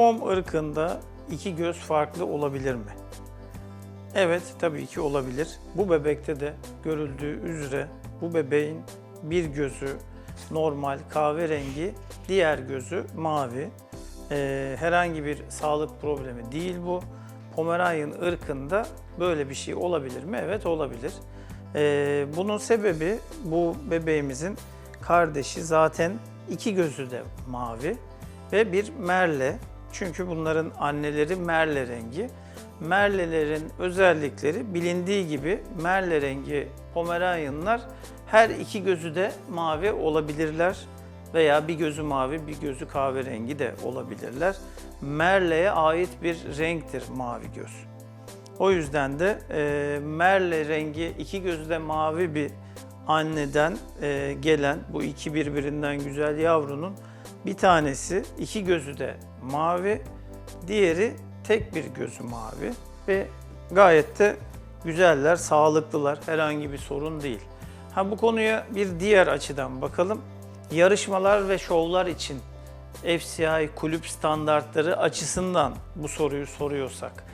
Pom ırkında iki göz farklı olabilir mi? Evet, tabii ki olabilir. Bu bebekte de görüldüğü üzere bu bebeğin bir gözü normal kahverengi, diğer gözü mavi. Ee, herhangi bir sağlık problemi değil bu. Pomeranian ırkında böyle bir şey olabilir mi? Evet olabilir. Ee, bunun sebebi bu bebeğimizin kardeşi zaten iki gözü de mavi ve bir merle. Çünkü bunların anneleri merle rengi. Merlelerin özellikleri bilindiği gibi merle rengi Pomeranianlar her iki gözü de mavi olabilirler veya bir gözü mavi bir gözü kahverengi de olabilirler. Merle'ye ait bir renktir mavi göz. O yüzden de e, merle rengi iki gözü de mavi bir anneden e, gelen bu iki birbirinden güzel yavrunun bir tanesi iki gözü de mavi, diğeri tek bir gözü mavi ve gayet de güzeller, sağlıklılar. Herhangi bir sorun değil. Ha bu konuya bir diğer açıdan bakalım. Yarışmalar ve şovlar için FCI kulüp standartları açısından bu soruyu soruyorsak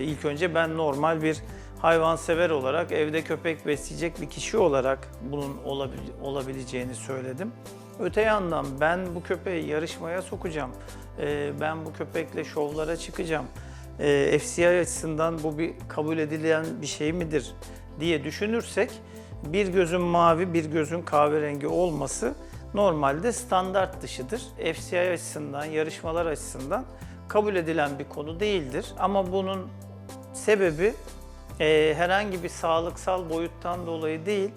ilk önce ben normal bir hayvansever olarak evde köpek besleyecek bir kişi olarak bunun olabil- olabileceğini söyledim. Öte yandan ben bu köpeği yarışmaya sokacağım. e, ben bu köpekle şovlara çıkacağım. E, FCI açısından bu bir kabul edilen bir şey midir diye düşünürsek bir gözün mavi bir gözün kahverengi olması normalde standart dışıdır. FCI açısından, yarışmalar açısından kabul edilen bir konu değildir. Ama bunun sebebi e, herhangi bir sağlıksal boyuttan dolayı değil,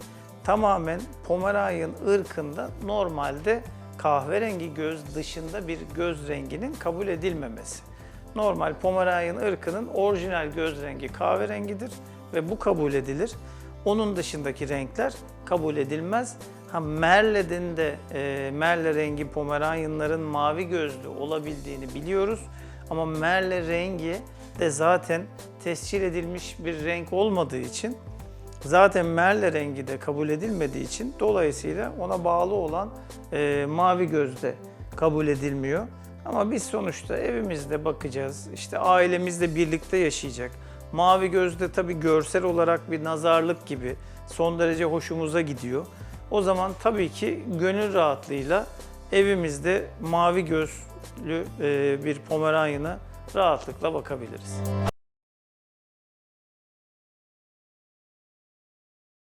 tamamen Pomeranian ırkında normalde kahverengi göz dışında bir göz renginin kabul edilmemesi. Normal Pomeranian ırkının orijinal göz rengi kahverengidir ve bu kabul edilir. Onun dışındaki renkler kabul edilmez. Ha Merle'den de e, Merle rengi Pomeranianların mavi gözlü olabildiğini biliyoruz. Ama Merle rengi de zaten tescil edilmiş bir renk olmadığı için zaten Merle rengi de kabul edilmediği için dolayısıyla ona bağlı olan e, mavi gözde kabul edilmiyor. Ama biz sonuçta evimizde bakacağız, işte ailemizle birlikte yaşayacak. Mavi gözde tabii görsel olarak bir nazarlık gibi son derece hoşumuza gidiyor. O zaman tabii ki gönül rahatlığıyla evimizde mavi gözlü e, bir Pomeranian'a rahatlıkla bakabiliriz.